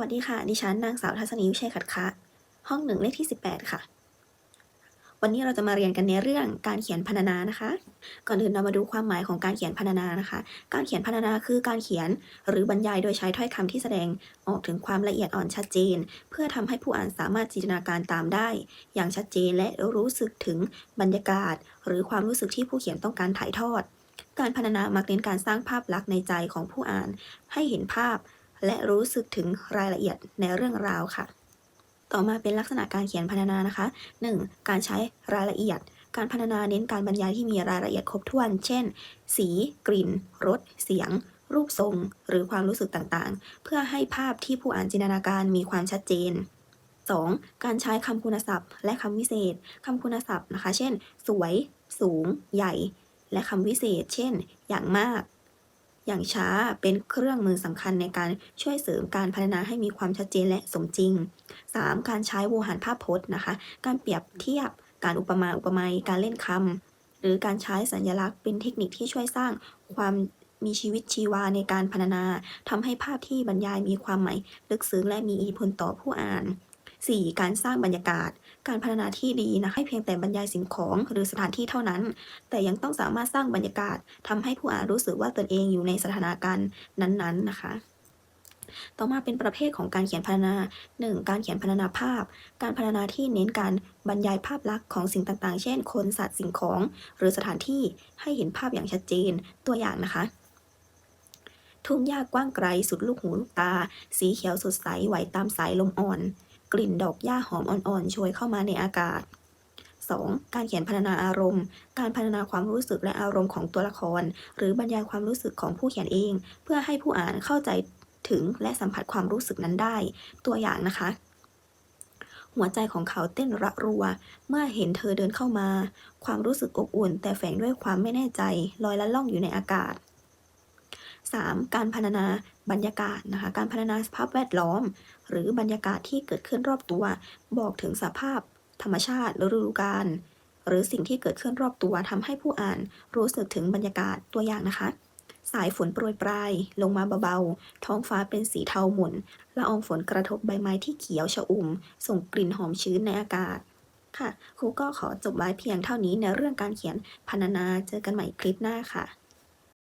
วัสดีค่ะ ดิฉันนางสาวทัศนีวิชัยขัดคะ ห้องหนึ่งเลขที่ 18 ค่ะ วันนี้เราจะมาเรียนกันในเรื่องการเขียนพรรณนานะคะ ก่อนอื่นเรามาดูความหมายของการเขียนพรรณนานะคะ การเขียนพรรณนาคือการเขียนหรือบรรยายโดยใช้ถ้อยคำที่แสดงออกถึงความละเอียดอ่อนชัดเจน เพื่อทำให้ผู้อ่านสามารถจินตนาการตามได้ อย่างชัดเจนและรู้สึกถึงบรรยากาศ หรือความรู้สึกที่ผู้เขียนต้องการถ่ายทอด การพรรณนามักเน้นการสร้างภาพลักษณ์ในใจของผู้อ่าน ให้เห็นภาพ และรู้สึกถึงรายละเอียดในเรื่องราวค่ะ ต่อมาเป็นลักษณะการเขียนพรรณนานะคะ 1. การใช้รายละเอียด การพรรณนาเน้นการบรรยายที่มีรายละเอียดครบถ้วน เช่น สี กลิ่น รส เสียง รูปทรง หรือความรู้สึกต่างๆ เพื่อให้ภาพที่ผู้อ่านจินตนาการมีความชัดเจน 2. การใช้คำคุณศัพท์ และคำวิเศษ คำคุณศัพท์นะคะ เช่น สวย สูง ใหญ่ และคำวิเศษ เช่น อย่างมาก อย่างช้าเป็นเครื่องมือสำคัญในการช่วยเสริมการพัฒนาให้มีความชัดเจนและสมจริง 3. การใช้โวหารภาพพจน์นะคะ การเปรียบเทียบ การอุปมาอุปไมยการเล่นคำหรือการใช้สัญลักษณ์เป็นเทคนิคที่ช่วยสร้างความมีชีวิตชีวาในการพรรณนาทำให้ภาพที่บรรยายมีความหมายลึกซึ้งและมีอิทธิพลต่อผู้อ่าน 4. การสร้างบรรยากาศ การพัฒนาที่ดีนะให้เพียงแต่บรรยายสิ่งของหรือสถานที่เท่านั้น แต่ยังต้องสามารถสร้างบรรยากาศทำให้ผู้อ่านรู้สึกว่าตนเองอยู่ในสถานการณ์นั้นๆนะคะต่อมาเป็นประเภทของการเขียนพรรณนา 1. การเขียนพรรณนาภาพ การพรรณนาที่เน้นการบรรยายภาพลักษณ์ของสิ่งต่างๆ เช่น คนสัตว์สิ่งของ หรือสถานที่ให้เห็นภาพอย่างชัดเจน ตัวอย่างนะคะ ทุ่งหญ้ากว้างไกลสุดลูกหูลูกตา สีเขียวสดใสไหวตามสายลมอ่อน กลิ่นดอกหญ้าหอมอ่อนๆโชยเข้ามาในอากาศ 2. การเขียนพรรณนาอารมณ์ การพรรณนาความรู้สึกและอารมณ์ของตัวละคร หรือบรรยายความรู้สึกของผู้เขียนเอง เพื่อให้ผู้อ่านเข้าใจถึงและสัมผัสความรู้สึกนั้นได้ ตัวอย่างนะคะ หัวใจของเขาเต้นระรัว เมื่อเห็นเธอเดินเข้ามา ความรู้สึกอบอุ่น แต่แฝงด้วยความไม่แน่ใจ ลอยละล่องอยู่ในอากาศ 3. การพรรณนาบรรยากาศนะคะ การพรรณนาสภาพแวดล้อม หรือบรรยากาศที่เกิดขึ้นรอบตัว บอกถึงสภาพ ธรรมชาติหรือฤดูกาลหรือสิ่งที่เกิดขึ้นรอบตัวทำให้ผู้อ่านรู้สึกถึงบรรยากาศตัวอย่างนะคะ สายฝนโปรยปลาย ลงมาเบาๆ ท้องฟ้าเป็นสีเทาหม่นละอองฝนกระทบใบไม้ที่เขียวชอุ่ม ส่งกลิ่นหอมชื้นในอากาศค่ะครูก็ขอจบไว้เพียงเท่านี้ในเรื่องการเขียนพรรณนาเจอกันใหม่คลิปหน้าค่ะ